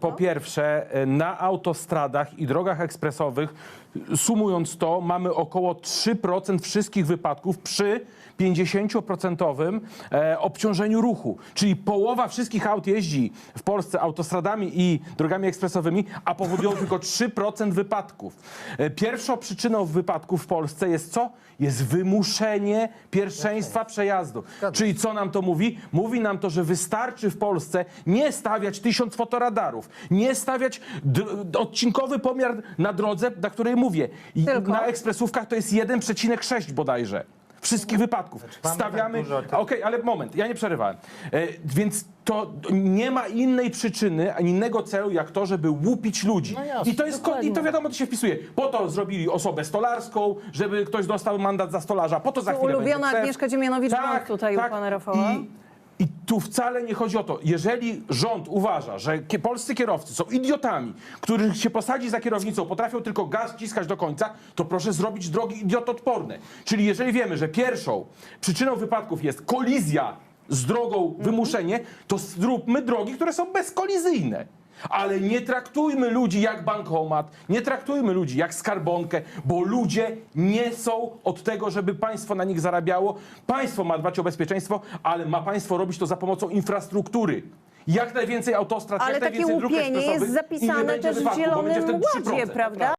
Po pierwsze, e, na autostradach i drogach ekspresowych, sumując to, mamy około 3% wszystkich wypadków przy 50% e, obciążeniu ruchu. Czyli połowa wszystkich aut jeździ w Polsce autostradami i drogami ekspresowymi, a powodują tylko 3% wypadków. E, Pierwszą przyczyną wypadków w Polsce jest co? Jest wymuszenie pierwszeństwa przejazdu. Czyli co nam to mówi? Mówi nam to, że wystarczy w Polsce nie stawiać tysiąc fotoradarów, nie stawiać odcinkowy pomiar na drodze, na której mówię. Tylko? Na ekspresówkach to jest 1,6 bodajże. Wszystkich wypadków. mamy Stawiamy. tak tych- Okej, ale moment, ja nie przerywałem. E, więc to nie ma innej przyczyny, ani innego celu, jak to, żeby łupić ludzi. No jasne, I to jest dokładnie. i to wiadomo, to się wpisuje. Po to zrobili osobę stolarską, żeby ktoś dostał mandat za stolarza. Po to za To chwilę ulubiona. Agnieszka Dziemianowicz-Bąk tutaj u pana Rafała. I, I tu wcale nie chodzi o to, jeżeli rząd uważa, że polscy kierowcy są idiotami, których się posadzi za kierownicą, potrafią tylko gaz wciskać do końca, to proszę zrobić drogi idiotodporne. Czyli jeżeli wiemy, że pierwszą przyczyną wypadków jest kolizja z drogą wymuszenie, to zróbmy drogi, które są bezkolizyjne. Ale nie traktujmy ludzi jak bankomat, nie traktujmy ludzi jak skarbonkę, bo ludzie nie są od tego, żeby państwo na nich zarabiało. Państwo ma dbać o bezpieczeństwo, ale ma państwo robić to za pomocą infrastruktury. Jak najwięcej autostrad, Ale jak takie najwięcej dróg łupienie jest ekspresowych i nie zapisane będzie też w wypadków, bo będzie Zielonym wtedy Ładzie, 3%. prawda?